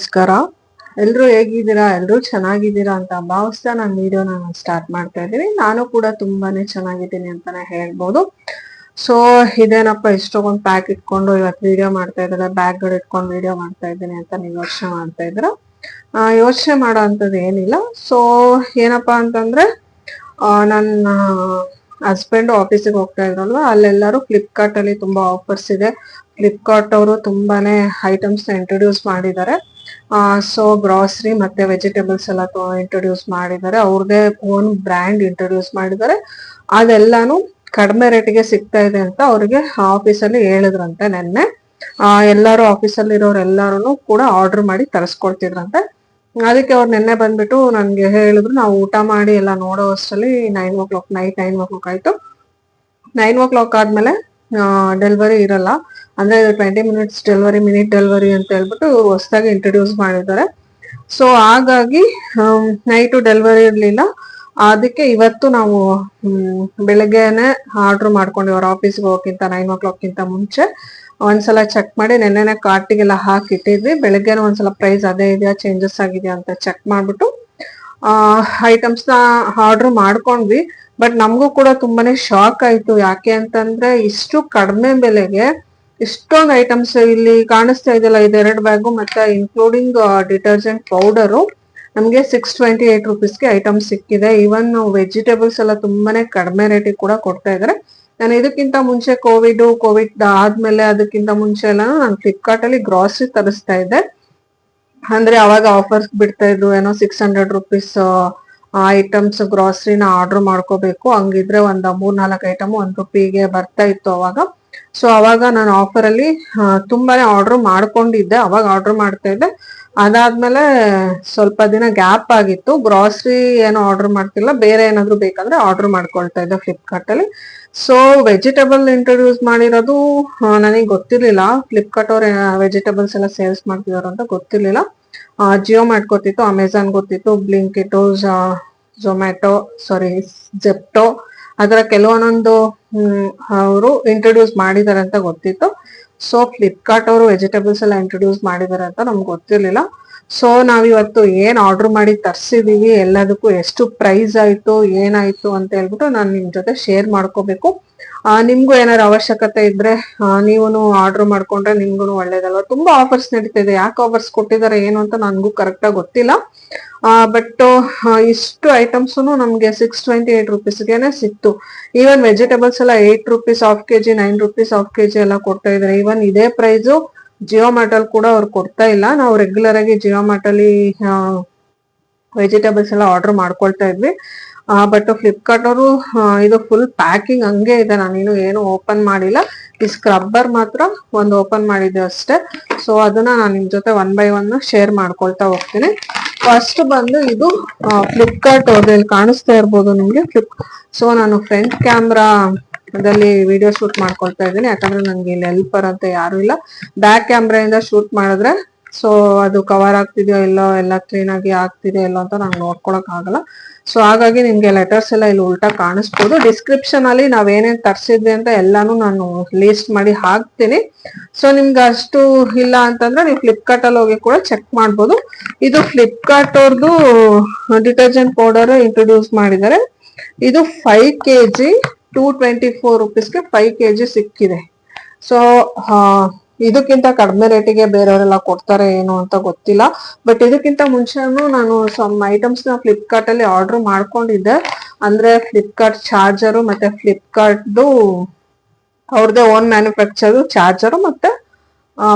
ನಮಸ್ಕಾರ. ಎಲ್ರು ಹೇಗಿದ್ದೀರಾ? ಎಲ್ರು ಚೆನ್ನಾಗಿದ್ದೀರಾ ಅಂತ ಭಾವಿಸ್ತಾ ನಾನು ವಿಡಿಯೋ ನಾನು ಸ್ಟಾರ್ಟ್ ಮಾಡ್ತಾ ಇದ್ದೀನಿ. ನಾನು ಕೂಡ ತುಂಬಾನೇ ಚೆನ್ನಾಗಿದ್ದೀನಿ ಅಂತಾನೆ ಹೇಳ್ಬೋದು. ಸೊ ಇದೇನಪ್ಪ, ಇಷ್ಟೊಂದು ಪ್ಯಾಕ್ ಇಟ್ಕೊಂಡು ಇವತ್ತು ವಿಡಿಯೋ ಮಾಡ್ತಾ ಇದ್ದಾರೆ. ಬ್ಯಾಗ್ಗಳು ಇಟ್ಕೊಂಡು ವಿಡಿಯೋ ಮಾಡ್ತಾ ಇದ್ದೀನಿ ಅಂತ ನೀವು ಯೋಚನೆ ಮಾಡ್ತಾ ಇದ್ರ ಯೋಚನೆ ಮಾಡೋ ಅಂಥದ್ದು ಏನಿಲ್ಲ. ಸೊ ಏನಪ್ಪಾ ಅಂತಂದ್ರೆ ನನ್ನ ಹಸ್ಬೆಂಡ್ ಆಫೀಸಿಗೆ ಹೋಗ್ತಾ ಇದ್ರಲ್ವಾ? ಅಲ್ಲೆಲ್ಲರೂ ಫ್ಲಿಪ್ಕಾರ್ಟ್ ಅಲ್ಲಿ ತುಂಬಾ ಆಫರ್ಸ್ ಇದೆ. ಫ್ಲಿಪ್ಕಾರ್ಟ್ ಅವರು ತುಂಬಾನೇ ಐಟಮ್ಸ್ ಇಂಟ್ರೊಡ್ಯೂಸ್ ಮಾಡಿದ್ದಾರೆ. ಸೊ ಗ್ರಾಸರಿ ಮತ್ತೆ ವೆಜಿಟೇಬಲ್ಸ್ ಎಲ್ಲ ಇಂಟ್ರೊಡ್ಯೂಸ್ ಮಾಡಿದ್ದಾರೆ. ಅವ್ರದೇ ಓನ್ ಬ್ರ್ಯಾಂಡ್ ಇಂಟ್ರೊಡ್ಯೂಸ್ ಮಾಡಿದ್ದಾರೆ. ಅದೆಲ್ಲಾನು ಕಡಿಮೆ ರೇಟಿಗೆ ಸಿಗ್ತಾ ಇದೆ ಅಂತ ಅವ್ರಿಗೆ ಆಫೀಸಲ್ಲಿ ಹೇಳಿದ್ರಂತೆ ನೆನ್ನೆ. ಆ, ಎಲ್ಲರೂ ಆಫೀಸಲ್ಲಿ ಇರೋರು ಎಲ್ಲಾರು ಕೂಡ ಆರ್ಡರ್ ಮಾಡಿ ತರಿಸ್ಕೊಳ್ತಿದ್ರಂತೆ ಅದಕ್ಕೆ ಅವ್ರು ನಿನ್ನೆ ಬಂದ್ಬಿಟ್ಟು ನನ್ಗೆ ಹೇಳಿದ್ರು ನಾವು ಊಟ ಮಾಡಿ ಎಲ್ಲ ನೋಡೋ ಅಷ್ಟರಲ್ಲಿ nine o'clock night nine o'clock ಆಯ್ತು. ನೈನ್ ಓ ಕ್ಲಾಕ್ ಆದ್ಮೇಲೆ ಡೆಲಿವರಿ ಇರಲ್ಲ. ಅಂದ್ರೆ twenty minutes delivery minute delivery ಅಂತ ಹೇಳ್ಬಿಟ್ಟು ಹೊಸದಾಗಿ ಇಂಟ್ರೊಡ್ಯೂಸ್ ಮಾಡಿದ್ದಾರೆ. ಸೊ ಹಾಗಾಗಿ ನೈಟು ಡೆಲಿವರಿ ಇರಲಿಲ್ಲ. ಅದಕ್ಕೆ ಇವತ್ತು ನಾವು ಬೆಳಗ್ಗೆನೆ ಆರ್ಡರ್ ಮಾಡ್ಕೊಂಡು ಅವ್ರ ಆಫೀಸ್ಗೆ ಹೋಗಕ್ಕಿಂತ ನೈನ್ ಓ ಕ್ಲಾಕ್ಕಿಂತ ಮುಂಚೆ. ಒಂದ್ಸಲ ಚೆಕ್ ಮಾಡಿ, ನೆನ್ನೆನೆ ಕಾರ್ಟಿಗೆಲ್ಲ ಹಾಕಿಟ್ಟಿದ್ವಿ. ಬೆಳಗ್ಗೆನೆ ಒಂದ್ಸಲ ಪ್ರೈಸ್ ಅದೇ ಇದೆಯಾ ಚೇಂಜಸ್ ಆಗಿದೆಯಾ ಅಂತ ಚೆಕ್ ಮಾಡ್ಬಿಟ್ಟು ಐಟಮ್ಸ್ನ ಆರ್ಡರ್ ಮಾಡ್ಕೊಂಡ್ವಿ ಬಟ್ ನಮಗೂ ಕೂಡ ತುಂಬಾನೇ ಶಾಕ್ ಆಯ್ತು. ಯಾಕೆ ಅಂತಂದ್ರೆ ಇಷ್ಟು ಕಡಿಮೆ ಬೆಲೆಗೆ ಇಷ್ಟೊಂದು ಐಟಮ್ಸ್ ಇಲ್ಲಿ ಕಾಣಿಸ್ತಾ ಇದೆಯಲ್ಲ, ಇದೆರಡು ಬ್ಯಾಗು ಮತ್ತೆ ಇನ್ಕ್ಲೂಡಿಂಗ್ ಡಿಟರ್ಜೆಂಟ್ ಪೌಡರು ನಮಗೆ ಸಿಕ್ಸ್ ಟ್ವೆಂಟಿ ಏಟ್ ರುಪೀಸ್ಗೆ ಐಟಮ್ ಸಿಕ್ಕಿದೆ. ಈವನ್ ವೆಜಿಟೇಬಲ್ಸ್ ಎಲ್ಲ ತುಂಬಾನೇ ಕಡಿಮೆ ರೇಟಿಗೆ ಕೂಡ ಕೊಡ್ತಾ ಇದಾರೆ. ನಾನು ಇದಕ್ಕಿಂತ ಮುಂಚೆ ಕೋವಿಡ್ ಕೋವಿಡ್ ಆದ್ಮೇಲೆ ಅದಕ್ಕಿಂತ ಮುಂಚೆ ಎಲ್ಲ ನಾನು ಫ್ಲಿಪ್ಕಾರ್ಟ್ ಅಲ್ಲಿ ಗ್ರಾಸರಿ ತರಿಸ್ತಾ ಇದ್ದೆ. ಅಂದ್ರೆ ಅವಾಗ ಆಫರ್ಸ್ ಬಿಡ್ತಾ ಇದ್ರು, ಏನೋ ಸಿಕ್ಸ್ ಹಂಡ್ರೆಡ್ ರುಪೀಸ್ ಐಟಮ್ಸ್ ಗ್ರಾಸರಿನ ಆರ್ಡರ್ ಮಾಡ್ಕೋಬೇಕು. ಹಂಗಿದ್ರೆ ಒಂದ್ ಮೂರ್ ನಾಲ್ಕು ಐಟಮ್ ಒಂದ್ ರುಪಿಗೆ ಬರ್ತಾ ಇತ್ತು ಅವಾಗ. ಸೊ ಅವಾಗ ನಾನು ಆಫರ್ ಅಲ್ಲಿ ತುಂಬಾನೇ ಆರ್ಡರ್ ಮಾಡ್ಕೊಂಡಿದ್ದೆ. ಅವಾಗ ಆರ್ಡರ್ ಮಾಡ್ತಾ ಇದ್ದೆ. ಅದಾದ್ಮೇಲೆ ಸ್ವಲ್ಪ ದಿನ ಗ್ಯಾಪ್ ಆಗಿತ್ತು. ಗ್ರಾಸರಿ ಏನು ಆರ್ಡರ್ ಮಾಡ್ತಿಲ್ಲ. ಬೇರೆ ಏನಾದ್ರು ಬೇಕಂದ್ರೆ ಆರ್ಡರ್ ಮಾಡ್ಕೊಳ್ತಾ ಇದ್ದೆ ಫ್ಲಿಪ್ಕಾರ್ಟ್ ಅಲ್ಲಿ. ಸೊ ವೆಜಿಟೇಬಲ್ ಇಂಟ್ರೊಡ್ಯೂಸ್ ಮಾಡಿರೋದು ನನಗೆ ಗೊತ್ತಿರ್ಲಿಲ್ಲ. ಫ್ಲಿಪ್ಕಾರ್ಟ್ ಅವ್ರ ವೆಜಿಟೇಬಲ್ಸ್ ಎಲ್ಲ ಸೇಲ್ಸ್ ಮಾಡ್ತಿದಾರ ಅಂತ ಗೊತ್ತಿರ್ಲಿಲ್ಲ. ಜಿಯೋ ಮಾಡ್ಕೊತಿತ್ತು ಅಮೆಝಾನ್ ಗೊತ್ತಿತ್ತು ಬ್ಲಿಂಕಿಟೋ ಝೊಮ್ಯಾಟೊ ಸಾರಿ ಜೆಪ್ಟೋ ಅದರ ಕೆಲವೊಂದೊಂದು ಅವರು ಇಂಟ್ರೊಡ್ಯೂಸ್ ಮಾಡಿದ್ದಾರೆ ಅಂತ ಗೊತ್ತಿತ್ತು. ಸೊ ಫ್ಲಿಪ್ಕಾರ್ಟ್ ಅವರು ವೆಜಿಟೇಬಲ್ಸ್ ಎಲ್ಲ ಇಂಟ್ರೊಡ್ಯೂಸ್ ಮಾಡಿದ್ದಾರೆ ಅಂತ ನಮ್ಗೆ ಗೊತ್ತಿರ್ಲಿಲ್ಲ. ಸೊ ನಾವಿವತ್ತು ಏನ್ ಆರ್ಡರ್ ಮಾಡಿ ತರ್ಸಿದೀವಿ, ಎಲ್ಲದಕ್ಕೂ ಎಷ್ಟು ಪ್ರೈಸ್ ಆಯ್ತು, ಏನಾಯ್ತು ಅಂತ ಹೇಳ್ಬಿಟ್ಟು ನಾನು ನಿಮ್ ಜೊತೆ ಶೇರ್ ಮಾಡ್ಕೋಬೇಕು. ನಿಮ್ಗೂ ಏನಾದ್ರು ಅವಶ್ಯಕತೆ ಇದ್ರೆ ನೀವು ಆರ್ಡರ್ ಮಾಡ್ಕೊಂಡ್ರೆ ನಿಮ್ಗೂ ಒಳ್ಳೇದಲ್ವಾ? ತುಂಬಾ ಆಫರ್ಸ್ ನಡೀತಾ ಇದೆ ಯಾಕೆ ಆಫರ್ಸ್ ಕೊಟ್ಟಿದ್ದಾರೆ ಏನು ಅಂತ ನನಗೂ ಕರೆಕ್ಟ್ ಆಗಿ ಗೊತ್ತಿಲ್ಲ. ಬಟ್ ಇಷ್ಟು ಐಟಮ್ಸ್ ನಮ್ಗೆ ಸಿಕ್ಸ್ ಟ್ವೆಂಟಿ ಏಟ್ ರುಪೀಸ್ಗೆನೆ ಸಿಕ್ತು. ಈವನ್ ವೆಜಿಟೇಬಲ್ಸ್ ಎಲ್ಲ eight rupees half KG nine rupees half KG ಎಲ್ಲ ಕೊಡ್ತಾ ಇದಾರೆ ಈವನ್ ಇದೇ ಪ್ರೈಸು ಜಿಯೋ ಮಾರ್ಟಲ್ ಕೂಡ ಅವ್ರು ಕೊಡ್ತಾ ಇಲ್ಲ. ನಾವು ರೆಗ್ಯುಲರ್ ಆಗಿ ಜಿಯೋ ಮಾರ್ಟಲ್ಲಿ ವೆಜಿಟೇಬಲ್ಸ್ ಎಲ್ಲ ಆರ್ಡರ್ ಮಾಡ್ಕೊಳ್ತಾ ಇದ್ವಿ. ಬಟ್ ಫ್ಲಿಪ್ಕಾರ್ಟ್ ಅವರು ಇದು ಫುಲ್ ಪ್ಯಾಕಿಂಗ್ ಹಂಗೆ ಇದೆ. ನಾನಿನ್ನು ಏನು ಓಪನ್ ಮಾಡಿಲ್ಲ. ಈ ಸ್ಕ್ರಬ್ಬರ್ ಮಾತ್ರ ಒಂದು ಓಪನ್ ಮಾಡಿದ್ದೆ ಅಷ್ಟೇ. ಸೊ ಅದನ್ನ ನಾನು ನಿಮ್ ಜೊತೆ ಒನ್ ಬೈ ಒನ್ ಶೇರ್ ಮಾಡ್ಕೊಳ್ತಾ ಹೋಗ್ತೀನಿ. ಫಸ್ಟ್ ಬಂದು ಇದು ಫ್ಲಿಪ್ಕಾರ್ಟ್ ಅವ್ರದ್ದು ಕಾಣಿಸ್ತಾ ಇರ್ಬೋದು ನಿಮ್ಗೆ. ಫ್ಲಿಪ್ ಸೊ ನಾನು ಫ್ರಂಟ್ ಕ್ಯಾಮ್ರಾ ದಲ್ಲಿ ವಿಡಿಯೋ ಶೂಟ್ ಮಾಡ್ಕೊಳ್ತಾ ಇದ್ದೀನಿ. ಯಾಕಂದ್ರೆ ನಂಗೆ ಇಲ್ಲಿ ಹೆಲ್ಪರ್ ಅಂತ ಯಾರು ಇಲ್ಲ. ಬ್ಯಾಕ್ ಕ್ಯಾಮ್ರಾಯಿಂದ ಶೂಟ್ ಮಾಡಿದ್ರೆ ಸೊ ಅದು ಕವರ್ ಆಗ್ತಿದೆಯೋ ಇಲ್ಲೋ, ಎಲ್ಲ ಕ್ಲೀನ್ ಆಗಿ ಆಗ್ತಿದೆಯೋ ಇಲ್ಲೋ ಅಂತ ನಂಗೆ ನೋಡ್ಕೊಳಕ್ ಆಗಲ್ಲ. ಸೊ ಹಾಗಾಗಿ ನಿಮ್ಗೆ ಲೆಟರ್ಸ್ ಎಲ್ಲ ಇಲ್ಲಿ ಉಲ್ಟಾ ಕಾಣಿಸ್ಬೋದು. ಡಿಸ್ಕ್ರಿಪ್ಷನ್ ಅಲ್ಲಿ ನಾವೇನೇನ್ ತರ್ಸಿದ್ವಿ ಅಂತ ಎಲ್ಲಾನು ನಾನು ಲೀಸ್ಟ್ ಮಾಡಿ ಹಾಕ್ತೀನಿ. ಸೊ ನಿಮ್ಗೆ ಅಷ್ಟು ಇಲ್ಲ ಅಂತಂದ್ರೆ ನೀವು ಫ್ಲಿಪ್ಕಾರ್ಟ್ ಅಲ್ಲಿ ಹೋಗಿ ಕೂಡ ಚೆಕ್ ಮಾಡ್ಬೋದು. ಇದು ಫ್ಲಿಪ್ಕಾರ್ಟ್ ಅವ್ರದ್ದು ಡಿಟರ್ಜೆಂಟ್ ಪೌಡರ್ ಇಂಟ್ರೊಡ್ಯೂಸ್ ಮಾಡಿದ್ದಾರೆ. ಇದು five K G two twenty four ರುಪೀಸ್ಗೆ five K G ಸಿಕ್ಕಿದೆ. ಸೊ ಇದಕ್ಕಿಂತ ಕಡಿಮೆ ರೇಟಿಗೆ ಬೇರೆಯವರೆಲ್ಲ ಕೊಡ್ತಾರೆ ಏನು ಅಂತ ಗೊತ್ತಿಲ್ಲ. ಬಟ್ ಇದಕ್ಕಿಂತ ಮುಂಚೆನೂ ನಾನು ಸಮ್ ಐಟಮ್ಸ್ನ ಫ್ಲಿಪ್ಕಾರ್ಟ್ ಅಲ್ಲಿ ಆರ್ಡರ್ ಮಾಡ್ಕೊಂಡಿದ್ದೆ. ಅಂದ್ರೆ ಫ್ಲಿಪ್ಕಾರ್ಟ್ ಚಾರ್ಜರು ಮತ್ತೆ ಫ್ಲಿಪ್ಕಾರ್ಟ್ದು ಅವ್ರದ್ದೇ ಓನ್ ಮ್ಯಾನುಫ್ಯಾಕ್ಚರ್ ಚಾರ್ಜರು ಮತ್ತೆ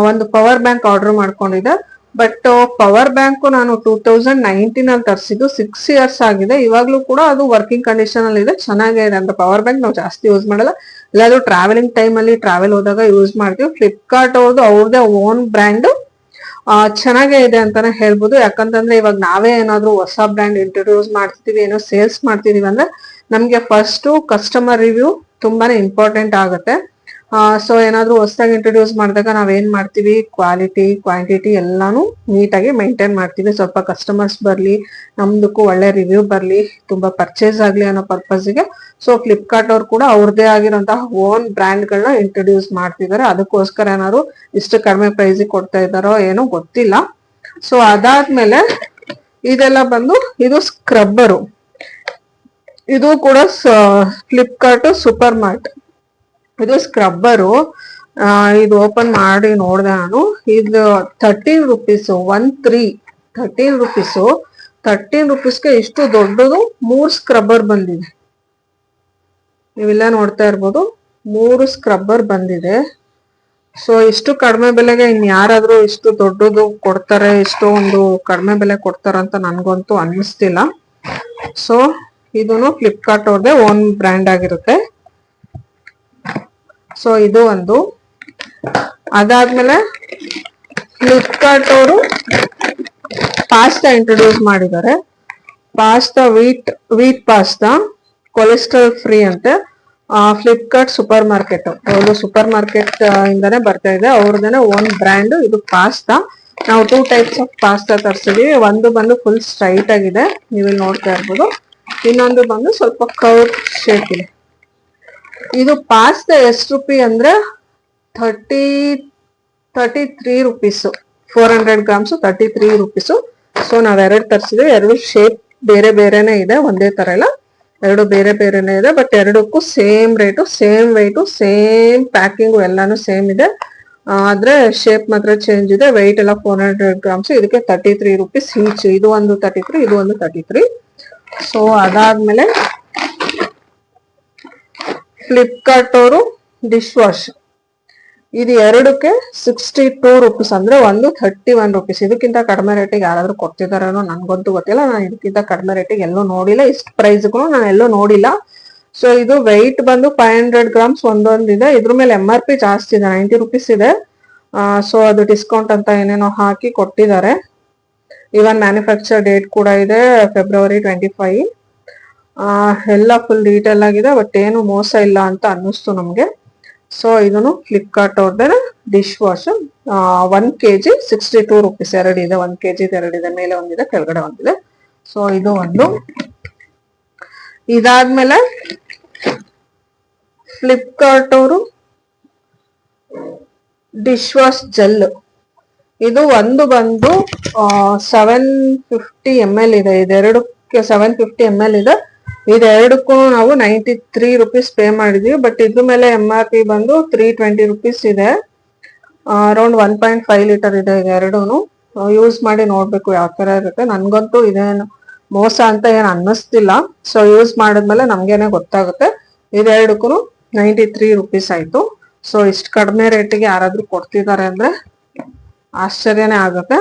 ಒಂದು ಪವರ್ ಬ್ಯಾಂಕ್ ಆರ್ಡರ್ ಮಾಡ್ಕೊಂಡಿದ್ದೆ. ಬಟ್ ಪವರ್ ಬ್ಯಾಂಕ್ ನಾನು ಟೂ ತೌಸಂಡ್ ನೈನ್ಟೀನ್ ಅಲ್ಲಿ ತರಿಸಿದ್ದು ಸಿಕ್ಸ್ ಇಯರ್ಸ್ ಆಗಿದೆ. ಇವಾಗ್ಲೂ ಕೂಡ ಅದು ವರ್ಕಿಂಗ್ ಕಂಡೀಷನ್ ಅಲ್ಲಿ ಇದೆ ಚೆನ್ನಾಗಿದೆ ಅಂತ ಪವರ್ ಬ್ಯಾಂಕ್ ನಾವು ಜಾಸ್ತಿ ಯೂಸ್ ಮಾಡಲ್ಲ. ಇಲ್ಲಾದ್ರೂ ಟ್ರಾವೆಲಿಂಗ್ ಟೈಮ್ ಅಲ್ಲಿ ಟ್ರಾವೆಲ್ ಹೋದಾಗ ಯೂಸ್ ಮಾಡ್ತೀವಿ. ಫ್ಲಿಪ್ಕಾರ್ಟ್ ಅವ್ರದ್ದು ಅವ್ರದೇ ಓನ್ ಬ್ರ್ಯಾಂಡ್ ಚೆನ್ನಾಗೇ ಇದೆ ಅಂತಾನೆ ಹೇಳ್ಬೋದು. ಯಾಕಂತಂದ್ರೆ ಇವಾಗ ನಾವೇ ಏನಾದ್ರೂ ಹೊಸ ಬ್ರ್ಯಾಂಡ್ ಇಂಟ್ರೊಡ್ಯೂಸ್ ಮಾಡ್ತಿದೀವಿ, ಏನೋ ಸೇಲ್ಸ್ ಮಾಡ್ತಿದೀವಿ ಅಂದ್ರೆ ನಮ್ಗೆ ಫಸ್ಟ್ ಕಸ್ಟಮರ್ ರಿವ್ಯೂ ತುಂಬಾನೇ ಇಂಪಾರ್ಟೆಂಟ್ ಆಗುತ್ತೆ. ಸೊ ಏನಾದ್ರೂ ಹೊಸದಾಗಿ ಇಂಟ್ರೊಡ್ಯೂಸ್ ಮಾಡಿದಾಗ ನಾವೇನ್ ಮಾಡ್ತೀವಿ? ಕ್ವಾಲಿಟಿ ಕ್ವಾಂಟಿಟಿ ಎಲ್ಲಾನು ನೀಟಾಗಿ ಮೇಂಟೈನ್ ಮಾಡ್ತೀವಿ. ಸ್ವಲ್ಪ ಕಸ್ಟಮರ್ಸ್ ಬರ್ಲಿ, ನಮ್ದಕ್ಕೂ ಒಳ್ಳೆ ರಿವ್ಯೂ ಬರ್ಲಿ, ತುಂಬಾ ಪರ್ಚೇಸ್ ಆಗ್ಲಿ ಅನ್ನೋ ಪರ್ಪಸ್ಗೆ ಸೊ ಫ್ಲಿಪ್ಕಾರ್ಟ್ ಅವ್ರು ಕೂಡ ಅವ್ರದೇ ಆಗಿರೋಂತಹ ಓನ್ ಬ್ರ್ಯಾಂಡ್ ಗಳನ್ನ ಇಂಟ್ರೊಡ್ಯೂಸ್ ಮಾಡ್ತಿದ್ದಾರೆ ಅದಕ್ಕೋಸ್ಕರ ಏನಾದ್ರು ಇಷ್ಟು ಕಡಿಮೆ ಪ್ರೈಸ್ ಕೊಡ್ತಾ ಇದ್ದಾರೋ ಏನೋ ಗೊತ್ತಿಲ್ಲ. ಸೊ ಅದಾದ್ಮೇಲೆ ಇದೆಲ್ಲ ಬಂದು ಇದು ಸ್ಕ್ರಬ್ಬರು ಇದು ಕೂಡ ಫ್ಲಿಪ್ಕಾರ್ಟ್ ಸೂಪರ್ ಮಾರ್ಟ್ ಇದು ಸ್ಕ್ರಬ್ಬರು ಇದು ಓಪನ್ ಮಾಡಿ ನೋಡಿದೆ ನಾನು. ಇದು thirteen rupees one three thirteen rupees thirteen ರುಪೀಸ್ಗೆ ಇಷ್ಟು ದೊಡ್ಡದು ಮೂರು ಸ್ಕ್ರಬ್ಬರ್ ಬಂದಿದೆ. ನೀವೆಲ್ಲ ನೋಡ್ತಾ ಇರ್ಬೋದು, ಮೂರು ಸ್ಕ್ರಬ್ಬರ್ ಬಂದಿದೆ. ಸೊ ಇಷ್ಟು ಕಡಿಮೆ ಬೆಲೆಗೆ ಇನ್ ಯಾರಾದರೂ ಇಷ್ಟು ದೊಡ್ಡದು ಕೊಡ್ತಾರೆ, ಇಷ್ಟು ಒಂದು ಕಡಿಮೆ ಬೆಲೆ ಕೊಡ್ತಾರ ಅಂತ ನನ್ಗಂತೂ ಅನ್ನಿಸ್ತಿಲ್ಲ. ಸೊ ಇದನ್ನು ಫ್ಲಿಪ್ಕಾರ್ಟ್ ಅವ್ರದೇ ಓನ್ ಬ್ರ್ಯಾಂಡ್ ಆಗಿರುತ್ತೆ. ಸೊ ಇದು ಒಂದು. ಅದಾದ್ಮೇಲೆ ಫ್ಲಿಪ್ಕಾರ್ಟ್ ಅವರು ಪಾಸ್ತಾ ಇಂಟ್ರೊಡ್ಯೂಸ್ ಮಾಡಿದ್ದಾರೆ. Pasta wheat wheat pasta cholesterol free ಅಂತೆ. ಫ್ಲಿಪ್ಕಾರ್ಟ್ ಸೂಪರ್ ಮಾರ್ಕೆಟ್ ಅವರು ಸೂಪರ್ ಮಾರ್ಕೆಟ್ ಇಂದಾನೆ ಬರ್ತಾ ಇದೆ. ಅವ್ರದ್ದೇನೆ ಒಂದು ಬ್ರ್ಯಾಂಡ್ ಇದು ಪಾಸ್ತಾ ನಾವು ಟೂ ಟೈಪ್ಸ್ ಆಫ್ ಪಾಸ್ತಾ ತರಿಸಿದೀವಿ. ಒಂದು ಬಂದು ಫುಲ್ ಸ್ಟ್ರೈಟ್ ಆಗಿದೆ. ನೀವು ನೋಡ್ತಾ ಇರ್ಬೋದು. ಇನ್ನೊಂದು ಬಂದು ಸ್ವಲ್ಪ ಕವರ್ ಶೇಪ್ ಇದೆ. ಇದು ಪಾಸ್ತಾ ಎಷ್ಟು ರುಪಿ ಅಂದ್ರೆ thirty thirty three rupees four hundred grams thirty three rupees so ನಾವ್ ಎರಡು ತರಿಸಿದ್ವಿ. ಎರಡು ಶೇಪ್ ಬೇರೆ ಬೇರೆನೆ ಇದೆ. ಒಂದೇ ತರ ಇಲ್ಲ. ಎರಡು ಬೇರೆ ಬೇರೆನೆ ಇದೆ. ಬಟ್ ಎರಡಕ್ಕೂ same rate same weight same packing ಎಲ್ಲಾನು ಸೇಮ್ ಇದೆ. ಆದ್ರೆ ಶೇಪ್ ಮಾತ್ರ ಚೇಂಜ್ ಇದೆ. ವೆಯ್ಟ್ ಎಲ್ಲ ಫೋರ್ ಹಂಡ್ರೆಡ್ ಗ್ರಾಮ್ಸ್ ಇದಕ್ಕೆ ತರ್ಟಿ ತ್ರೀ ರುಪೀಸ್ ಈಚ್ ಇದು ಒಂದು ತರ್ಟಿ ತ್ರೀ ಇದು ಒಂದು ತರ್ಟಿ ತ್ರೀ ಸೊ ಅದಾದ್ಮೇಲೆ ಫ್ಲಿಪ್ಕಾರ್ಟ್ ಅವರು ಡಿಶ್ ವಾಶ್ ಇದು ಎರಡಕ್ಕೆ ಸಿಕ್ಸ್ಟಿ ಟೂ ರುಪೀಸ್ ಅಂದ್ರೆ ಒಂದು ಥರ್ಟಿ ಒನ್ ರುಪೀಸ್ ಇದಕ್ಕಿಂತ ಕಡಿಮೆ ರೇಟಿಗೆ ಯಾರಾದ್ರೂ ಕೊಡ್ತಿದಾರೇನೋ ನನ್ಗಂತೂ ಗೊತ್ತಿಲ್ಲ. ನಾನು ಇದಕ್ಕಿಂತ ಕಡಿಮೆ ರೇಟಿಗೆ ಎಲ್ಲೂ ನೋಡಿಲ್ಲ. ಇಷ್ಟು ಪ್ರೈಸ್ಗೂ ನಾನು ಎಲ್ಲೂ ನೋಡಿಲ್ಲ. ಸೊ ಇದು ವೆಯ್ಟ್ ಬಂದು ಫೈವ್ ಹಂಡ್ರೆಡ್ ಗ್ರಾಮ್ಸ್ ಒಂದೊಂದಿದೆ ಇದ್ರ ಮೇಲೆ ಎಂ ಆರ್ ಪಿ ಜಾಸ್ತಿ ಇದೆ. ನೈಂಟಿ ರುಪೀಸ್ ಇದೆ. ಸೊ ಅದು ಡಿಸ್ಕೌಂಟ್ ಅಂತ ಏನೇನೋ ಹಾಕಿ ಕೊಟ್ಟಿದ್ದಾರೆ. ಇವನ್ ಮ್ಯಾನುಫ್ಯಾಕ್ಚರ್ ಡೇಟ್ ಕೂಡ ಇದೆ ಫೆಬ್ರವರಿ ಟ್ವೆಂಟಿ ಫೈವ್ ಎಲ್ಲ ಫುಲ್ ಡೀಟೇಲ್ ಆಗಿದೆ ಬಟ್ ಏನು ಮೋಸ ಇಲ್ಲ ಅಂತ ಅನ್ನಿಸ್ತು ನಮಗೆ. ಸೊ ಇದನ್ನು ಫ್ಲಿಪ್ಕಾರ್ಟ್ ಅವ್ರದ್ದೇ dish wash one K G sixty two rupees ಎರಡಿದೆ ಒನ್ ಕೆ ಜಿ ಎರಡಿದೆ, ಮೇಲೆ ಒಂದಿದೆ, ಕೆಳಗಡೆ ಒಂದಿದೆ. ಸೊ ಇದು ಒಂದು. ಇದಾದ್ಮೇಲೆ ಫ್ಲಿಪ್ಕಾರ್ಟ್ ಅವರು ಡಿಶ್ ವಾಶ್ ಜೆಲ್ ಇದು ಒಂದು ಬಂದು ಸೆವೆನ್ ಫಿಫ್ಟಿ ಎಂ ಎಲ್ ಇದೆ, ಇದೆರಡಕ್ಕೆ ಸೆವೆನ್ ಫಿಫ್ಟಿ ಎಂ ಎಲ್ ಇದೆ. ಇದೆರಡಕ್ಕೂ ನಾವು ನೈಂಟಿ ತ್ರೀ ರುಪೀಸ್ ಪೇ ಮಾಡಿದ್ವಿ ಬಟ್ ಇದ್ರ ಮೇಲೆ ಎಂ ಆರ್ ಪಿ ಬಂದು ತ್ರೀ ಟ್ವೆಂಟಿ ರುಪೀಸ್ ಇದೆ. Around one point five litre ಇದೆ ಇದೆರಡೂ ಯೂಸ್ ಮಾಡಿ ನೋಡ್ಬೇಕು ಯಾವ ತರ ಇರುತ್ತೆ. ನನ್ಗಂತೂ ಇದೇನು ಮೋಸ ಅಂತ ಏನು ಅನ್ನಿಸ್ತಿಲ್ಲ. ಸೊ ಯೂಸ್ ಮಾಡಿದ್ಮೇಲೆ ನಮ್ಗೇನೆ ಗೊತ್ತಾಗುತ್ತೆ. ಇದೆರಡಕ್ಕೂ ನೈಂಟಿ ತ್ರೀ ರುಪೀಸ್ ಆಯ್ತು. ಸೊ ಇಷ್ಟು ಕಡಿಮೆ ರೇಟಿಗೆ ಯಾರಾದ್ರೂ ಕೊಡ್ತಿದ್ದಾರೆ ಅಂದ್ರೆ ಆಶ್ಚರ್ಯನೇ ಆಗುತ್ತೆ.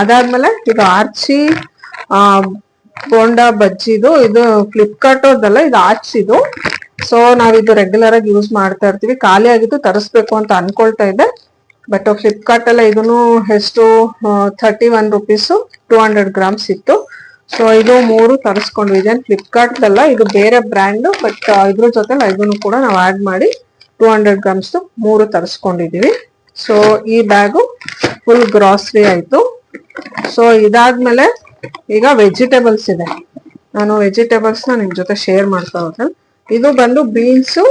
ಅದಾದ್ಮೇಲೆ ಇದು ಆರ್ಚಿ ಬೋಂಡಾ ಬಜ್ಜಿದು, ಇದು ಫ್ಲಿಪ್ಕಾರ್ಟ್ ಅದಲ್ಲ ಇದು ಆಚಿದು ಸೊ ನಾವಿದು ರೆಗ್ಯುಲರ್ ಆಗಿ ಯೂಸ್ ಮಾಡ್ತಾ ಇರ್ತೀವಿ. ಖಾಲಿ ಆಗಿದ್ದು ತರಿಸ್ಬೇಕು ಅಂತ ಅನ್ಕೊಳ್ತಾ ಇದ್ದೆ. ಬಟ್ ಫ್ಲಿಪ್ಕಾರ್ಟ್ ಎಲ್ಲ ಇದನ್ನು ಎಷ್ಟು thirty one rupees two hundred grams ಇತ್ತು. ಸೊ ಇದು ಮೂರು ತರಿಸ್ಕೊಂಡ್ವಿ. ಫ್ಲಿಪ್ಕಾರ್ಟ್ದಲ್ಲ ಫ್ಲಿಪ್ಕಾರ್ಟ್ ಅಲ್ಲ, ಇದು ಬೇರೆ ಬ್ರ್ಯಾಂಡ್ ಬಟ್ ಇದ್ರ ಜೊತೆ ಇದನ್ನು ಕೂಡ ನಾವು ಆಡ್ ಮಾಡಿ ಟೂ ಹಂಡ್ರೆಡ್ ಗ್ರಾಮ್ಸ್ ಮೂರು ತರಿಸ್ಕೊಂಡಿದೀವಿ. ಸೊ ಈ ಬ್ಯಾಗು ಫುಲ್ ಗ್ರಾಸರಿ ಆಯ್ತು. ಸೊ ಇದಾದ್ಮೇಲೆ ಈಗ ವೆಜಿಟೇಬಲ್ಸ್ ಇದೆ. ನಾನು ವೆಜಿಟೇಬಲ್ಸ್ನ ನಿಮ್ ಜೊತೆ ಶೇರ್ ಮಾಡ್ತಾ ಹೋದ್ರೆ ಇದು ಬಂದು beans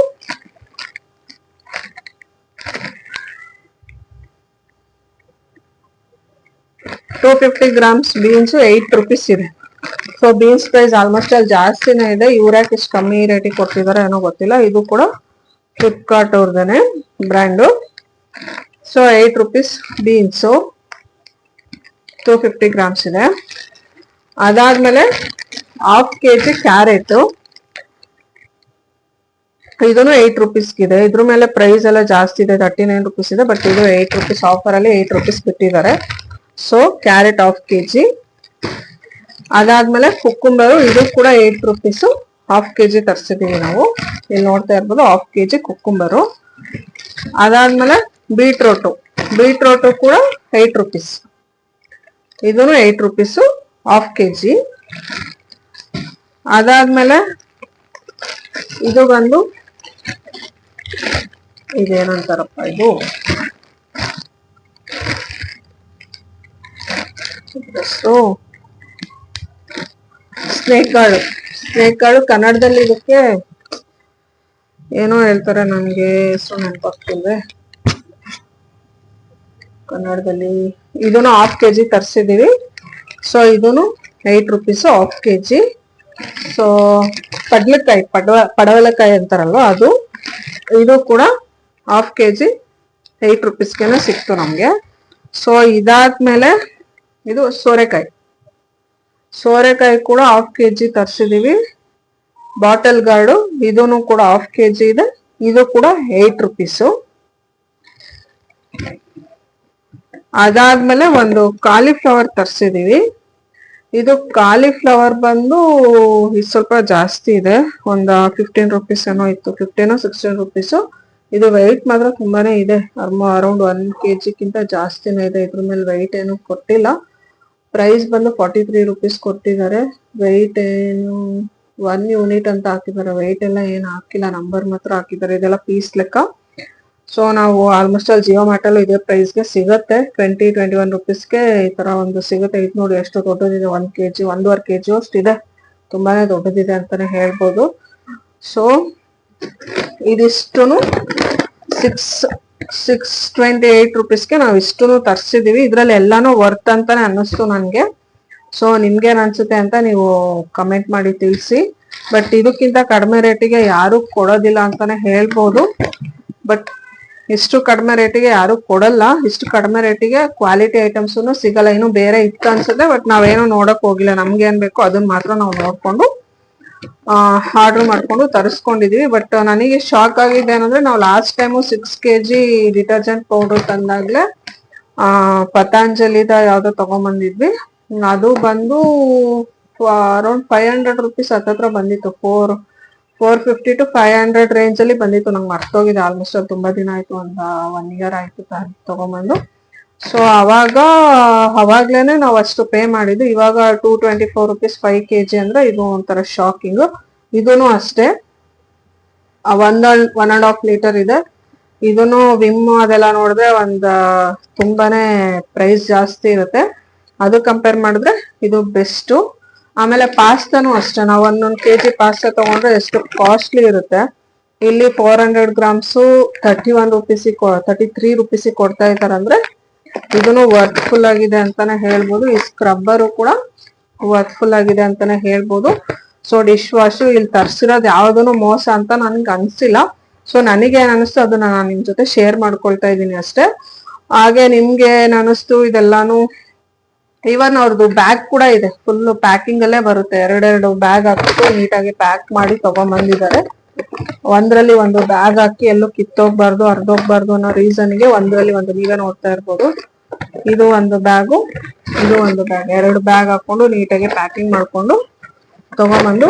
two fifty grams beans eight rupees ಇದೆ. ಸೊ ಬೀನ್ಸ್ ಪ್ರೈಸ್ ಆಲ್ಮೋಸ್ಟ್ ಅಲ್ಲಿ ಜಾಸ್ತಿನೇ ಇದೆ. ಇವ್ರ್ಯಾಕೆ ಇಷ್ಟು ಕಮ್ಮಿ ರೇಟಿಗೆ ಕೊಟ್ಟಿದ್ದಾರೆ ಏನೋ ಗೊತ್ತಿಲ್ಲ. ಇದು ಕೂಡ Flipkart ಅವ್ರದೇನೆ brand so eight rupees beans two fifty grams ಇದೆ. ಅದಾದ್ಮೇಲೆ ಹಾಫ್ ಕೆ ಜಿ ಕ್ಯಾರೆಟು ಇದನ್ನು ಏಯ್ಟ್ ರುಪೀಸ್ಗಿದೆ ಇದೆ. ಇದ್ರ ಮೇಲೆ ಪ್ರೈಸ್ ಎಲ್ಲ ಜಾಸ್ತಿ ಇದೆ ತರ್ಟಿ ನೈನ್ ರುಪೀಸ್ ಇದೆ ಬಟ್ ಇದು ಏಯ್ಟ್ ರುಪೀಸ್ ಆಫರಲ್ಲಿ ಏಯ್ಟ್ ರುಪೀಸ್ ಬಿಟ್ಟಿದ್ದಾರೆ. So carrot half K G ಅದಾದ್ಮೇಲೆ ಕುಕ್ಕುಂಬರು ಇದು ಕೂಡ eight rupees half K G ತರಿಸಿದ್ದೀವಿ ನಾವು. ಇಲ್ಲಿ ನೋಡ್ತಾ ಇರ್ಬೋದು ಹಾಫ್ ಕೆ ಜಿ ಕುಕ್ಕುಂಬರು ಅದಾದ್ಮೇಲೆ ಬೀಟ್ರೋಟು ಬೀಟ್ರೋಟು ಕೂಡ ಏಯ್ಟ್ ರುಪೀಸ್ ಇದನ್ನು eight rupees half K G ಅದಾದ್ಮೇಲೆ ಇದು ಬಂದು ಇದೇನಂತಾರಪ್ಪ ಇದು? ಸ್ನೇಕ್ ಗಾಳು ಸ್ನೇಕ್ ಗಾಳು ಕನ್ನಡದಲ್ಲಿ ಇದಕ್ಕೆ ಏನೋ ಹೇಳ್ತಾರೆ ನನಗೆ ಹೆಸರು ನೆನಪಾಗ್ತಿಲ್ವೇ. ಕನ್ನಡದಲ್ಲಿ ಇದನ್ನು ಹಾಫ್ ಕೆ ಜಿ ತರಿಸಿದೀವಿ ಸೊ ಇದೂ eight rupees half K G so ಪಡಲಕಾಯಿ ಪಡವ, ಪಡವಲಕಾಯಿ ಅಂತಾರಲ್ವ ಅದು? ಇದು ಕೂಡ ಹಾಫ್ ಕೆ ಜಿ ಏಯ್ಟ್ ರುಪೀಸ್ಗೆನೇ ಸಿಕ್ತು ನಮಗೆ. ಸೊ ಇದಾದ್ಮೇಲೆ ಇದು ಸೋರೆಕಾಯಿ. ಸೋರೆಕಾಯಿ ಕೂಡ ಹಾಫ್ ಕೆ ಜಿ ತರಿಸಿದ್ದೀವಿ ಬಾಟಲ್ ಗಾರ್ಡು ಇದೂ ಕೂಡ ಹಾಫ್ ಕೆ ಜಿ ಇದೆ. ಇದು ಕೂಡ ಏಟ್ ರುಪೀಸು ಅದಾದ್ಮೇಲೆ ಒಂದು ಕಾಲಿಫ್ಲವರ್ ತರಿಸಿದೀವಿ. ಇದು ಕಾಲಿಫ್ಲವರ್ ಬಂದು ಇದು ಸ್ವಲ್ಪ ಜಾಸ್ತಿ ಇದೆ. ಒಂದು ಫಿಫ್ಟೀನ್ ರುಪೀಸ್ ಏನೋ ಇತ್ತು. ಫಿಫ್ಟೀನ್ ಸಿಕ್ಸ್ಟೀನ್ ರುಪೀಸು ಇದು ವೆಯ್ಟ್ ಮಾತ್ರ ತುಂಬಾನೇ ಇದೆ. ಅರೌಂಡ್ ಒನ್ ಕೆ ಜಿಗಿಂತ ಜಾಸ್ತಿನೇ ಇದೆ. ಇದ್ರ ಮೇಲೆ ವೆಯ್ಟ್ ಏನು ಕೊಟ್ಟಿಲ್ಲ. ಪ್ರೈಸ್ ಬಂದು ಫಾರ್ಟಿ ತ್ರೀ ರುಪೀಸ್ ಕೊಟ್ಟಿದ್ದಾರೆ. ವೆಯ್ಟ್ ಏನು ಒನ್ ಯೂನಿಟ್ ಅಂತ ಹಾಕಿದ್ದಾರೆ. ವೆಯ್ಟ್ ಎಲ್ಲ ಏನು ಹಾಕಿಲ್ಲ. ನಂಬರ್ ಮಾತ್ರ ಹಾಕಿದ್ದಾರೆ. ಇದೆಲ್ಲ ಪೀಸ್ ಲೆಕ್ಕ. ಸೊ ನಾವು ಆಲ್ಮೋಸ್ಟ್ ಅಲ್ಲಿ ಜಿಯೋ ಮಾರ್ಟಲ್ಲೂ ಇದೇ ಪ್ರೈಸ್ಗೆ ಸಿಗುತ್ತೆ. ಟ್ವೆಂಟಿ ಟ್ವೆಂಟಿ ಒನ್ ರುಪೀಸ್ಗೆ ಈ ಥರ ಒಂದು ಸಿಗುತ್ತೆ. ಇದು ನೋಡಿ ಎಷ್ಟು ದೊಡ್ಡದಿದೆ. ಒಂದು ಕೆ ಜಿ ಒಂದೂವರೆ ಕೆ ಜಿ ಇದೆ. ತುಂಬಾನೇ ದೊಡ್ಡದಿದೆ ಅಂತಲೇ ಹೇಳ್ಬೋದು. ಸೊ ಇದಿಷ್ಟು ಸಿಕ್ಸ್ ಸಿಕ್ಸ್ ಟ್ವೆಂಟಿ ಏಯ್ಟ್ ರುಪೀಸ್ಗೆ ನಾವು ಇಷ್ಟು ತರಿಸಿದ್ದೀವಿ ಇದರಲ್ಲಿ ಎಲ್ಲಾನು ವರ್ತ್ ಅಂತಾನೆ ಅನ್ನಿಸ್ತು ನನಗೆ. ಸೊ ನಿಮ್ಗೇನು ಅನ್ಸುತ್ತೆ ಅಂತ ನೀವು ಕಮೆಂಟ್ ಮಾಡಿ ತಿಳಿಸಿ. ಬಟ್ ಇದಕ್ಕಿಂತ ಕಡಿಮೆ ರೇಟಿಗೆ ಯಾರು ಕೊಡೋದಿಲ್ಲ ಅಂತಾನೆ ಹೇಳ್ಬೋದು. ಬಟ್ ಇಷ್ಟು ಕಡಿಮೆ ರೇಟಿಗೆ ಯಾರು ಕೊಡಲ್ಲ, ಇಷ್ಟು ಕಡಿಮೆ ರೇಟಿಗೆ ಕ್ವಾಲಿಟಿ ಐಟಮ್ಸ್ ಸಿಗಲ್ಲ, ಇನ್ನು ಬೇರೆ ಇತ್ತು ಅನ್ಸುತ್ತೆ ಬಟ್ ನಾವೇನು ನೋಡಕ್ ಹೋಗಿಲ್ಲ, ನಮ್ಗೆ ಏನ್ ಬೇಕು ಅದನ್ನ ಮಾತ್ರ ನಾವು ನೋಡ್ಕೊಂಡು ಆರ್ಡರ್ ಮಾಡ್ಕೊಂಡು ತರಿಸ್ಕೊಂಡಿದೀವಿ. ಬಟ್ ನನಗೆ ಶಾಕ್ ಆಗಿದೆ ಏನಂದ್ರೆ, ನಾವು last time six K G detergent powder ತಂದಾಗ್ಲೆ, ಆ, ಪತಾಂಜಲಿದ ಯಾವ್ದೋ ತಗೊಂಬಂದಿದ್ವಿ. ಅದು ಬಂದು ಅರೌಂಡ್ ಫೈವ್ ಹಂಡ್ರೆಡ್ ರುಪೀಸ್ ಹತ್ತತ್ರ ಬಂದಿತ್ತು four four fifty to five hundred range ಅಲ್ಲಿ ಬಂದಿತ್ತು. ನಂಗೆ ಮರ್ತೋಗಿದೆ ಆಲ್ಮೋಸ್ಟ್ ಅದು ತುಂಬಾ ದಿನ ಆಯ್ತು. ಒಂದ್ ಒನ್ ಇಯರ್ ಆಯ್ತು ತಗೊಂಬಂದು. ಸೊ ಅವಾಗ ಅವಾಗ್ಲೇನೆ ನಾವು ಅಷ್ಟು ಪೇ ಮಾಡಿದ್ದು. ಇವಾಗ two twenty four rupees five K G ಅಂದ್ರೆ ಇದು ಒಂಥರ ಶಾಕಿಂಗ್ ಇದೂ ಅಷ್ಟೇ. ಒಂದ್ ಒನ್ ಅಂಡ್ ಹಾಫ್ ಲೀಟರ್ ಇದೆ. ಇದನ್ನು ವಿಮ್ ಅದೆಲ್ಲ ನೋಡಿದ್ರೆ ಒಂದ್ ತುಂಬಾನೇ ಪ್ರೈಸ್ ಜಾಸ್ತಿ ಇರುತ್ತೆ. ಅದು ಕಂಪೇರ್ ಮಾಡಿದ್ರೆ ಇದು ಬೆಸ್ಟ್ ಆಮೇಲೆ ಪಾಸ್ತಾನು ಅಷ್ಟೇ. ನಾವು ಒಂದೊಂದು ಕೆ ಜಿ ಪಾಸ್ತಾ ತಗೊಂಡ್ರೆ ಎಷ್ಟು ಕಾಸ್ಟ್ಲಿ ಇರುತ್ತೆ. ಇಲ್ಲಿ four hundred grams thirty one ರುಪೀಸಿಗೆ thirty three ರುಪೀಸಿಗೆ ಕೊಡ್ತಾ ಇದ್ದಾರೆ ಅಂದ್ರೆ ಇದನ್ನು ವರ್ತ್ಫುಲ್ ಆಗಿದೆ ಅಂತಾನೆ ಹೇಳ್ಬೋದು. ಈ ಸ್ಕ್ರಬ್ಬರು ಕೂಡ ವರ್ತ್ಫುಲ್ ಆಗಿದೆ ಅಂತಾನೆ ಹೇಳ್ಬೋದು. ಸೊ ಡಿಶ್ ವಾಶ್ ಇಲ್ಲಿ ತರ್ಸಿರೋದು ಯಾವ್ದನು ಮೋಸ ಅಂತ ನನ್ಗೆ ಅನ್ಸಿಲ್ಲ. ಸೊ ನನಗೆ ಏನ್ ಅನಿಸ್ತು ಅದನ್ನ ನಾನು ನಿಮ್ ಜೊತೆ ಶೇರ್ ಮಾಡ್ಕೊಳ್ತಾ ಇದ್ದೀನಿ ಅಷ್ಟೇ. ಹಾಗೆ ನಿಮ್ಗೆ ಏನ್ ಅನಿಸ್ತು ಇದೆಲ್ಲಾನು? ಇವನ್ ಅವ್ರದ್ದು ಬ್ಯಾಗ್ ಕೂಡ ಇದೆ. ಫುಲ್ ಪ್ಯಾಕಿಂಗ್ ಅಲ್ಲೇ ಬರುತ್ತೆ. ಎರಡೆರಡು ಬ್ಯಾಗ್ ಹಾಕ್ಬಿಟ್ಟು ನೀಟಾಗಿ ಪ್ಯಾಕ್ ಮಾಡಿ ತಗೊಂಡ್ಬಂದಿದ್ದಾರೆ ಒಂದ್ರಲ್ಲಿ ಒಂದು ಬ್ಯಾಗ್ ಹಾಕಿ ಎಲ್ಲೂ ಕಿತ್ತೋಗ್ಬಾರ್ದು ಅರ್ಧೋಗ್ಬಾರ್ದು ಅನ್ನೋ ರೀಸನ್ಗೆ ಒಂದ್ರಲ್ಲಿ ಒಂದು ನೀವೇ ನೋಡ್ತಾ ಇರ್ಬೋದು. ಇದು ಒಂದು ಬ್ಯಾಗು ಇದು ಒಂದು ಬ್ಯಾಗ್ ಎರಡು ಬ್ಯಾಗ್ ಹಾಕೊಂಡು ನೀಟಾಗಿ ಪ್ಯಾಕಿಂಗ್ ಮಾಡ್ಕೊಂಡು ತಗೊಂಬಂದು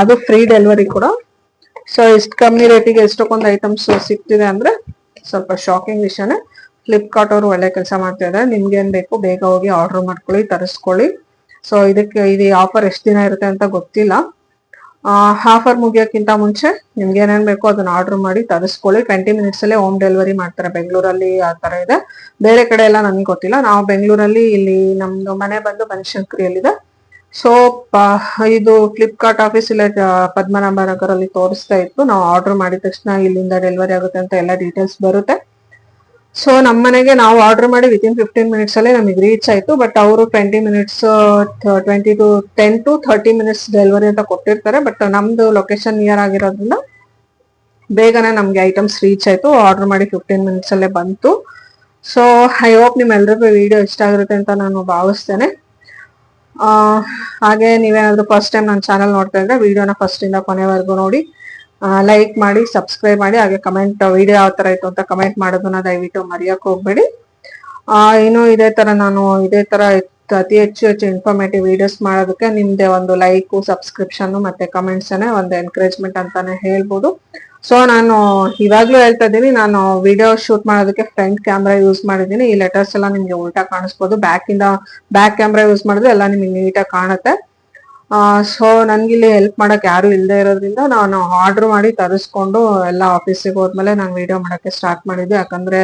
ಅದು ಫ್ರೀ ಡೆಲಿವರಿ ಕೂಡ. ಸೊ ಇಷ್ಟು ಕಮ್ಮಿ ರೇಟಿಗೆ ಎಷ್ಟೊಂದು ಐಟಮ್ಸ್ ಸಿಗ್ತಿದೆ ಅಂದ್ರೆ ಸ್ವಲ್ಪ ಶಾಕಿಂಗ್ ವಿಷಯನೇ. ಫ್ಲಿಪ್ಕಾರ್ಟ್ ಅವರು ಒಳ್ಳೆ ಕೆಲಸ ಮಾಡ್ತಾ ಇದ್ದಾರೆ ನಿಮ್ಗೆ ಏನ್ ಬೇಕು ಬೇಗ ಹೋಗಿ ಆರ್ಡರ್ ಮಾಡ್ಕೊಳ್ಳಿ, ತರಿಸ್ಕೊಳ್ಳಿ. ಸೊ ಇದಕ್ಕೆ ಇದು ಆಫರ್ ಎಷ್ಟು ದಿನ ಇರುತ್ತೆ ಅಂತ ಗೊತ್ತಿಲ್ಲ. ಆಫರ್ ಮುಗಿಯೋಕ್ಕಿಂತ ಮುಂಚೆ ನಿಮ್ಗೆ ಏನೇನ್ ಬೇಕೋ ಅದನ್ನ ಆರ್ಡರ್ ಮಾಡಿ, ತರಿಸ್ಕೊಳ್ಳಿ. ಟ್ವೆಂಟಿ ಮಿನಿಟ್ಸ್ ಅಲ್ಲೇ ಹೋಮ್ ಡೆಲಿವರಿ ಮಾಡ್ತಾರೆ. ಬೆಂಗಳೂರಲ್ಲಿ ಆ ತರ ಇದೆ. ಬೇರೆ ಕಡೆ ಎಲ್ಲ ನನ್ಗೆ ಗೊತ್ತಿಲ್ಲ. ನಾವು ಬೆಂಗಳೂರಲ್ಲಿ ಇಲ್ಲಿ ನಮ್ದು ಮನೆ ಬಂದು ಬನಶಂಕರಿಯಲ್ಲಿದೆ. ಸೊ ಇದು ಫ್ಲಿಪ್ಕಾರ್ಟ್ ಆಫೀಸ್ ಇಲ್ಲ ಪದ್ಮನಾಭ ನಗರಲ್ಲಿ ತೋರಿಸ್ತಾ ಇತ್ತು. ನಾವು ಆರ್ಡರ್ ಮಾಡಿದ ತಕ್ಷಣ ಇಲ್ಲಿಂದ ಡೆಲಿವರಿ ಆಗುತ್ತೆ ಅಂತ ಎಲ್ಲ ಡೀಟೇಲ್ಸ್ ಬರುತ್ತೆ. ಸೊ ನಮ್ಮ ಮನೆಗೆ ನಾವು ಆರ್ಡರ್ ಮಾಡಿ ವಿತಿನ್ ಫಿಫ್ಟೀನ್ ಮಿನಿಟ್ಸ್ ಅಲ್ಲೇ ನಮಗೆ ರೀಚ್ ಆಯ್ತು. ಬಟ್ ಅವರು twenty minutes twenty to ten to thirty minutes delivery ಅಂತ ಕೊಟ್ಟಿರ್ತಾರೆ. ಬಟ್ ನಮ್ದು ಲೊಕೇಶನ್ ನಿಯರ್ ಆಗಿರೋದ್ರಿಂದ ಬೇಗನೆ ನಮಗೆ ಐಟಮ್ಸ್ ರೀಚ್ ಆಯ್ತು. ಆರ್ಡರ್ ಮಾಡಿ ಫಿಫ್ಟೀನ್ ಮಿನಿಟ್ಸ್ ಅಲ್ಲೇ ಬಂತು. ಸೊ ಐ ಹೋಪ್ ನಿಮ್ಮೆಲ್ಲರಿಗೂ ವಿಡಿಯೋ ಇಷ್ಟ ಆಗಿರುತ್ತೆ ಅಂತ ನಾನು ಭಾವಿಸ್ತೇನೆ. ಹಾಗೆ ನೀವೇನಾದ್ರೂ ಫಸ್ಟ್ ಟೈಮ್ ನನ್ನ ಚಾನಲ್ ನೋಡ್ತಾ ಇದ್ರೆ ವಿಡಿಯೋನ ಫಸ್ಟ್ ಇಂದ ಕೊನೆವರೆಗೂ ನೋಡಿ. ಲೈಕ್ ಮಾಡಿ ಸಬ್ಸ್ಕ್ರೈಬ್ ಮಾಡಿ, ಹಾಗೆ ಕಮೆಂಟ್ ವಿಡಿಯೋ ಯಾವ ತರ ಇತ್ತು ಅಂತ ಕಮೆಂಟ್ ಮಾಡೋದನ್ನ ದಯವಿಟ್ಟು ಮರೆಯಕ್ ಹೋಗ್ಬೇಡಿ. ಇನ್ನು ಇದೇ ತರ ನಾನು ಇದೇ ತರ ಅತಿ ಹೆಚ್ಚು ಹೆಚ್ಚು ಇನ್ಫಾರ್ಮೇಟಿವ್ ವಿಡಿಯೋಸ್ ಮಾಡೋದಕ್ಕೆ ನಿಮ್ದೇ ಒಂದು ಲೈಕ್ ಸಬ್ಸ್ಕ್ರಿಪ್ಷನ್ ಮತ್ತೆ ಕಮೆಂಟ್ಸ್ ಒಂದು ಎನ್ಕರೇಜ್ಮೆಂಟ್ ಅಂತಾನೆ ಹೇಳ್ಬೋದು. ಸೊ ನಾನು ಇವಾಗ್ಲೂ ಹೇಳ್ತಾ ಇದ್ದೀನಿ, ನಾನು ವಿಡಿಯೋ ಶೂಟ್ ಮಾಡೋದಕ್ಕೆ ಫ್ರಂಟ್ ಕ್ಯಾಮ್ರಾ ಯೂಸ್ ಮಾಡಿದ್ದೀನಿ. ಈ ಲೆಟರ್ಸ್ ಎಲ್ಲ ನಿಮ್ಗೆ ಉಲ್ಟಾ ಕಾಣಿಸ್ಬೋದು. ಬ್ಯಾಕ್ ಇಂದ ಬ್ಯಾಕ್ ಕ್ಯಾಮ್ರಾ ಯೂಸ್ ಮಾಡಿದ್ರೆ ಎಲ್ಲ ನಿಮ್ಗೆ ನೀಟಾಗಿ ಕಾಣುತ್ತೆ. ಸೊ ನನ್ಗಿಲ್ಲಿ ಹೆಲ್ಪ್ ಮಾಡಕ್ ಯಾರು ಇಲ್ಲದೆ ಇರೋದ್ರಿಂದ ನಾನು ಆರ್ಡರ್ ಮಾಡಿ ತರಿಸ್ಕೊಂಡು ಎಲ್ಲ ಆಫೀಸಿಗೆ ಹೋದ್ಮೇಲೆ ನಾನು ವಿಡಿಯೋ ಮಾಡಕ್ಕೆ ಸ್ಟಾರ್ಟ್ ಮಾಡಿದ್ದೆ. ಯಾಕಂದ್ರೆ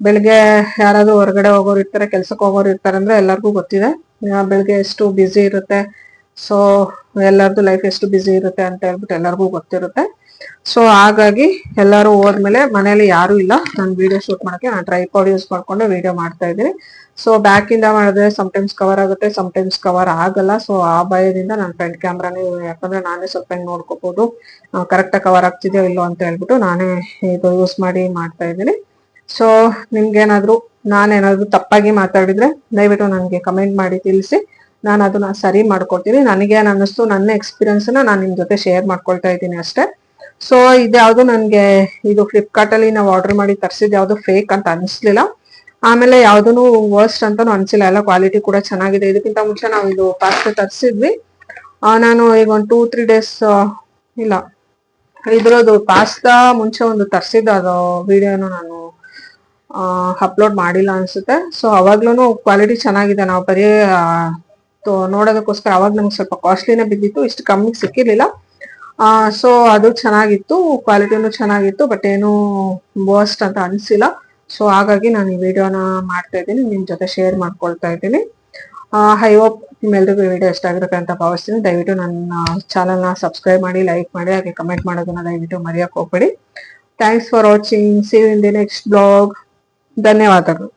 ಬೆಳಿಗ್ಗೆ ಯಾರಾದ್ರೂ ಹೊರಗಡೆ ಹೋಗೋರು ಇರ್ತಾರೆ, ಕೆಲ್ಸಕ್ಕೆ ಹೋಗೋರು ಇರ್ತಾರೆ ಅಂದ್ರೆ ಎಲ್ಲರಿಗೂ ಗೊತ್ತಿದೆ. ಬೆಳಿಗ್ಗೆ ಎಷ್ಟು ಬ್ಯುಸಿ ಇರುತ್ತೆ. ಸೊ ಎಲ್ಲರದು ಲೈಫ್ ಎಷ್ಟು ಬ್ಯುಸಿ ಇರುತ್ತೆ ಅಂತ ಹೇಳ್ಬಿಟ್ಟು ಎಲ್ಲರಿಗೂ ಗೊತ್ತಿರುತ್ತೆ. ಸೊ ಹಾಗಾಗಿ ಎಲ್ಲರೂ ಹೋದ್ಮೇಲೆ ಮನೇಲಿ ಯಾರು ಇಲ್ಲ. ನಾನು ವಿಡಿಯೋ ಶೂಟ್ ಮಾಡೋಕೆ ನಾನು ಟ್ರೈಪಾಡ್ ಯೂಸ್ ಮಾಡಿಕೊಂಡು ವಿಡಿಯೋ ಮಾಡ್ತಾ ಇದ್ದೀನಿ. ಸೊ ಬ್ಯಾಕ್ ಇಂದ ಮಾಡಿದ್ರೆ ಟೈಮ್ಸ್ ಕವರ್ ಆಗುತ್ತೆ ಟೈಮ್ಸ್ ಕವರ್ ಆಗಲ್ಲ. ಸೊ ಆ ಭಯದಿಂದ ನಾನು ಫ್ರಂಟ್ ಕ್ಯಾಮ್ರಾನೇ ಯಾಕಂದ್ರೆ ನಾನೇ ಸ್ವಲ್ಪ ಹೆಂಗ್ ನೋಡ್ಕೋಬಹುದು ಕರೆಕ್ಟ್ ಕವರ್ ಆಗ್ತಿದೆಯೋ ಇಲ್ಲೋ ಅಂತ ಹೇಳ್ಬಿಟ್ಟು ನಾನೇ ಇದು ಯೂಸ್ ಮಾಡಿ ಮಾಡ್ತಾ ಇದ್ದೀನಿ. ಸೊ ನಾನು ನಾನೇನಾದ್ರು ತಪ್ಪಾಗಿ ಮಾತಾಡಿದ್ರೆ ದಯವಿಟ್ಟು ನನಗೆ ಕಮೆಂಟ್ ಮಾಡಿ ತಿಳಿಸಿ. ನಾನು ಅದನ್ನ ಸರಿ ಮಾಡ್ಕೊಳ್ತೀನಿ ನನಗೇನು ಅನ್ನಿಸ್ತು, ನನ್ನ ಎಕ್ಸ್ಪೀರಿಯನ್ಸ್ನ ನಾನು ನಿಮ್ಮ ಜೊತೆ ಶೇರ್ ಮಾಡ್ಕೊಳ್ತಾ ಇದ್ದೀನಿ ಅಷ್ಟೇ. ಸೊ ಇದ್ಯಾವುದು ನನಗೆ, ಇದು ಫ್ಲಿಪ್ಕಾರ್ಟಲ್ಲಿ ನಾವು ಆರ್ಡರ್ ಮಾಡಿ ತರಿಸಿದ್ದು ಯಾವುದು ಫೇಕ್ ಅಂತ ಅನಿಸ್ಲಿಲ್ಲ. ಆಮೇಲೆ ಯಾವುದೂ ವರ್ಸ್ಟ್ ಅಂತಲೂ ಅನಿಸಿಲ್ಲ. ಎಲ್ಲ ಕ್ವಾಲಿಟಿ ಕೂಡ ಚೆನ್ನಾಗಿದೆ. ಇದಕ್ಕಿಂತ ಮುಂಚೆ ನಾವು ಇದು ಪಾಸ್ತಾ ತರಿಸಿದ್ವಿ. ನಾನು ಈಗ ಒಂದು ಟೂ ತ್ರೀ ಡೇಸ್ ಇಲ್ಲ. ಇದ್ರದ್ದು ಪಾಸ್ತಾ ಮುಂಚೆ ಒಂದು ತರಿಸಿದ್ದು ಅದು ವಿಡಿಯೋನು ನಾನು ಅಪ್ಲೋಡ್ ಮಾಡಿಲ್ಲ ಅನಿಸುತ್ತೆ. ಸೊ ಅವಾಗ್ಲೂ ಕ್ವಾಲಿಟಿ ಚೆನ್ನಾಗಿದೆ. ನಾವು ಬರೀ ನೋಡೋದಕ್ಕೋಸ್ಕರ, ಅವಾಗ ನಮ್ಗೆ ಸ್ವಲ್ಪ ಕಾಸ್ಟ್ಲಿನೇ ಬಿದ್ದಿತ್ತು. ಇಷ್ಟು ಕಮ್ಮಿಗೆ ಸಿಕ್ಕಿರ್ಲಿಲ್ಲ. ಸೊ ಅದು ಚೆನ್ನಾಗಿತ್ತು ಕ್ವಾಲಿಟಿನೂ ಚೆನ್ನಾಗಿತ್ತು ಬಟ್ ಏನು ವರ್ಸ್ಟ್ ಅಂತ ಅನಿಸಿಲ್ಲ. ಸೊ ಹಾಗಾಗಿ ನಾನು ಈ ವಿಡಿಯೋನ ಮಾಡ್ತಾ ಇದ್ದೀನಿ ನಿಮ್ಮ ಜೊತೆ ಶೇರ್ ಮಾಡ್ಕೊಳ್ತಾ ಇದ್ದೀನಿ. ಐ ಹೋಪ್ ನಿಮ್ಮೆಲ್ರಿಗೂ ವಿಡಿಯೋ ಇಷ್ಟ ಆಗಿರುತ್ತೆ ಅಂತ ಭಾವಿಸ್ತೀನಿ. ದಯವಿಟ್ಟು ನನ್ನ ಚಾನಲ್ನ ಸಬ್ಸ್ಕ್ರೈಬ್ ಮಾಡಿ ಲೈಕ್ ಮಾಡಿ, ಹಾಗೆ ಕಮೆಂಟ್ ಮಾಡೋದನ್ನ ದಯವಿಟ್ಟು ಮರೆಯಕ್ಕೆ ಹೋಗ್ಬೇಡಿ. Thanks for watching see in the next blog ಧನ್ಯವಾದಗಳು.